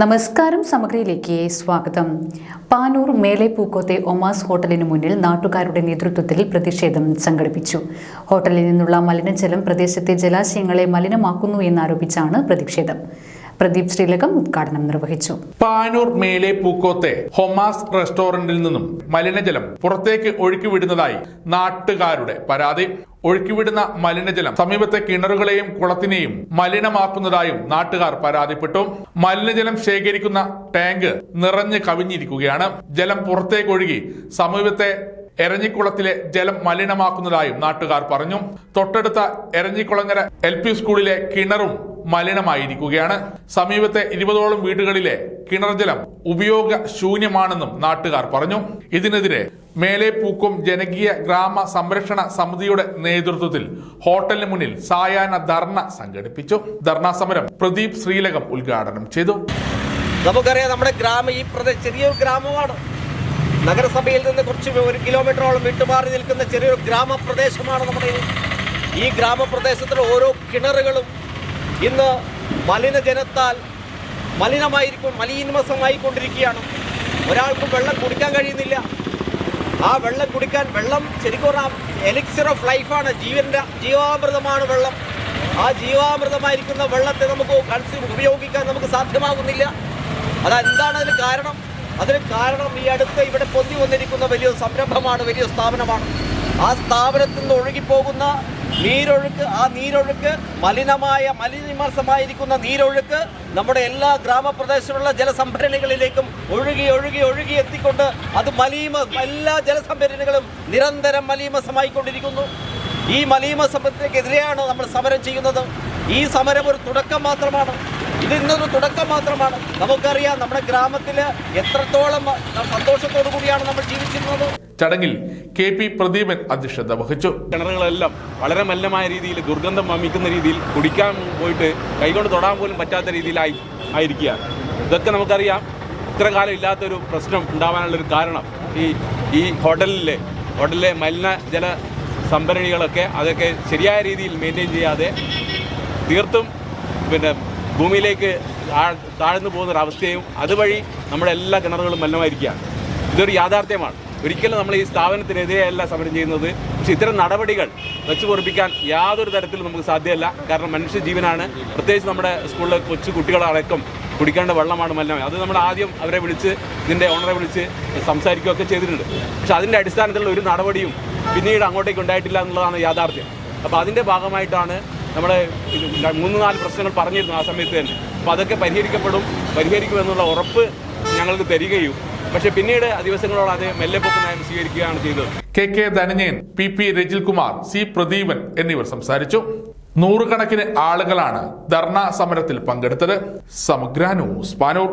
നമസ്കാരം സമഗ്രയിലേക്ക് സ്വാഗതം. പാനൂർ മേലെ പൂക്കോത്തെ ഒമാസ് ഹോട്ടലിന് മുന്നിൽ നാട്ടുകാരുടെ നേതൃത്വത്തിൽ പ്രതിഷേധം സംഘടിപ്പിച്ചു. ഹോട്ടലിൽ നിന്നുള്ള മലിനജലം പ്രദേശത്തെ ജലാശയങ്ങളെ മലിനമാക്കുന്നു എന്നാരോപിച്ചാണ് പ്രതിഷേധം. പ്രദീപ് ശ്രീലകം ഉദ്ഘാടനം നിർവഹിച്ചു. പാനൂർ മേലെ പൂക്കോത്തെ ഹൊമാസ് റെസ്റ്റോറന്റിൽ നിന്നും മലിനജലം പുറത്തേക്ക് ഒഴുക്കിവിടുന്നതായി നാട്ടുകാരുടെ പരാതി. ഒഴുക്കിവിടുന്ന മലിനജലം. സമീപത്തെ കിണറുകളെയും കുളത്തിനെയും മലിനമാക്കുന്നതായും നാട്ടുകാർ പരാതിപ്പെട്ടു. മലിനജലം ശേഖരിക്കുന്ന ടാങ്ക് നിറഞ്ഞ് കവിഞ്ഞിരിക്കുകയാണ്. ജലം പുറത്തേക്കൊഴുകി സമീപത്തെ എരഞ്ഞിക്കുളത്തിലെ ജലം മലിനമാക്കുന്നതായും നാട്ടുകാർ പറഞ്ഞു. തൊട്ടടുത്ത എരഞ്ഞിക്കുളങ്ങര എൽ പി സ്കൂളിലെ കിണറും മലിനമായിരിക്കുകയാണ്. സമീപത്തെ ഇരുപതോളം വീടുകളിലെ കിണർ ജലം ഉപയോഗ ശൂന്യമാണെന്നും നാട്ടുകാർ പറഞ്ഞു. ഇതിനെതിരെ മേലെ പൂക്കും ജനകീയ ഗ്രാമ സംരക്ഷണ സമിതിയുടെ നേതൃത്വത്തിൽ ഹോട്ടലിന് മുന്നിൽ സായാഹ്ന ധർണ സംഘടിപ്പിച്ചു. ധർണാ സമരം പ്രദീപ് ശ്രീലകം ഉദ്ഘാടനം ചെയ്തു. നമുക്കറിയാം നമ്മുടെ ഗ്രാമം ഈ പ്രദേശം ചെറിയൊരു ഗ്രാമമാണ്. നഗരസഭയിൽ നിന്ന് കുറച്ച് ഒരു കിലോമീറ്ററോളം വിട്ടുമാറി നിൽക്കുന്ന ചെറിയൊരു ഗ്രാമപ്രദേശമാണ് നമ്മുടെ ഈ ഗ്രാമപ്രദേശത്തിലെ ഓരോ കിണറുകളും ഇന്ന് മലിനജനത്താൽ മലിനമായിരിക്കും മലിനമസമായിക്കൊണ്ടിരിക്കുകയാണ് ഒരാൾക്കും വെള്ളം കുടിക്കാൻ കഴിയുന്നില്ല. ആ വെള്ളം കുടിക്കാൻ വെള്ളം ശരിക്കും പറഞ്ഞാൽ എലിക്സിർ ഓഫ് ലൈഫാണ്. ജീവന്റെ ജീവാമൃതമാണ് വെള്ളം. ആ ജീവാമൃതമായിരിക്കുന്ന വെള്ളത്തെ നമുക്ക് കൺസ്യൂം ഉപയോഗിക്കാൻ നമുക്ക് സാധ്യമാകുന്നില്ല അതെന്താണ് അതിന് കാരണം? അതിന് കാരണം ഈ അടുത്ത് ഇവിടെ പൊന്തി വന്നിരിക്കുന്ന വലിയ സംരംഭമാണ് വലിയ സ്ഥാപനമാണ്. ആ സ്ഥാപനത്തിൽ നിന്ന് ഒഴുകിപ്പോകുന്ന നീരൊഴുക്ക് ആ നീരൊഴുക്ക് മലിനമായ മലിനമാസമായിരിക്കുന്ന നീരൊഴുക്ക് നമ്മുടെ എല്ലാ ഗ്രാമപ്രദേശങ്ങളിലുള്ള ജലസംഭരണികളിലേക്കും ഒഴുകി ഒഴുകി ഒഴുകി എത്തിക്കൊണ്ട് അത് മലീമ എല്ലാ ജലസംഭരണികളും നിരന്തരം മലീമസമായിക്കൊണ്ടിരിക്കുന്നു. ഈ മലീമസമത്തിനെതിരെയാണ് നമ്മൾ സമരം ചെയ്യുന്നത്. ഈ സമരം ഒരു തുടക്കം മാത്രമാണ്. ഇത് ഇന്നൊരു തുടക്കം മാത്രമാണ്. നമുക്കറിയാം നമ്മുടെ ഗ്രാമത്തിൽ എത്രത്തോളം സന്തോഷത്തോടു കൂടിയാണ് നമ്മൾ ജീവിച്ചിരുന്നത്. ചടങ്ങിൽ കെ പി പ്രദീപൻ അധ്യക്ഷത വഹിച്ചു. കിണറുകളെല്ലാം വളരെ മല്ലമായ രീതിയിൽ ദുർഗന്ധം വമിക്കുന്ന രീതിയിൽ കുടിക്കാൻ പോയിട്ട് കൈകൊണ്ട് തൊടാൻ പോലും പറ്റാത്ത രീതിയിലായി ആയിരിക്കുകയാണ്. ഇതൊക്കെ നമുക്കറിയാം. ഇത്ര കാലം ഇല്ലാത്തൊരു പ്രശ്നം ഉണ്ടാവാനുള്ളൊരു കാരണം ഈ ഈ ഹോട്ടലിലെ ഹോട്ടലിലെ മലിന ജല സംഭരണികളൊക്കെ അതൊക്കെ ശരിയായ രീതിയിൽ മെയിന്റെയിൻ ചെയ്യാതെ തീർത്തും പിന്നെ ഭൂമിയിലേക്ക് താഴ്- താഴ്ന്നു പോകുന്ന ഒരു അവസ്ഥയും അതുവഴി നമ്മുടെ എല്ലാ കിണറുകളും മലിനമായിരിക്കുകയാണ്. ഇതൊരു യാഥാർത്ഥ്യമാണ്. ഒരിക്കലും നമ്മൾ ഈ സ്ഥാപനത്തിനെതിരെയല്ല സമരം ചെയ്യുന്നത്. പക്ഷേ ഇത്തരം നടപടികൾ വെച്ച് പൊറിപ്പിക്കാൻ യാതൊരു തരത്തിലും നമുക്ക് സാധ്യമല്ല. കാരണം മനുഷ്യ ജീവനാണ്. പ്രത്യേകിച്ച് നമ്മുടെ സ്കൂളിലെ കൊച്ചു കുട്ടികളടക്കം കുടിക്കേണ്ട വെള്ളമാണ് മലിനമായി. അത് നമ്മൾ ആദ്യം അവരെ വിളിച്ച് ഇതിന്റെ ഓണറെ വിളിച്ച് സംസാരിക്കുകയൊക്കെ ചെയ്തിട്ടുണ്ട്. പക്ഷെ അതിന്റെ അടിസ്ഥാനത്തിലുള്ള ഒരു നടപടിയും പിന്നീട് അങ്ങോട്ടേക്ക് ഉണ്ടായിട്ടില്ല എന്നുള്ളതാണ് യാഥാർത്ഥ്യം. അപ്പോൾ അതിന്റെ ഭാഗമായിട്ടാണ് നമ്മൾ മൂന്ന് നാല് പ്രശ്നങ്ങൾ പറഞ്ഞിരുന്നു ആ സമയത്ത് തന്നെ. അപ്പോൾ അതൊക്കെ പരിഹരിക്കപ്പെടും പരിഹരിക്കുമെന്നുള്ള ഉറപ്പ് ഞങ്ങൾക്ക് തരികയും. പക്ഷേ പിന്നീട് ദിവസങ്ങളോട് അത് മെല്ലെ പൊക്ക് നയം സ്വീകരിക്കുകയാണ് ചെയ്തത്. K K Dhananjayan P P Rajil Kumar C Pradeepan എന്നിവർ സംസാരിച്ചു. നൂറുകണക്കിന് ആളുകളാണ് ധർണാ സമരത്തിൽ പങ്കെടുത്തത്. സമഗ്ര ന്യൂസ് പാനൂർ.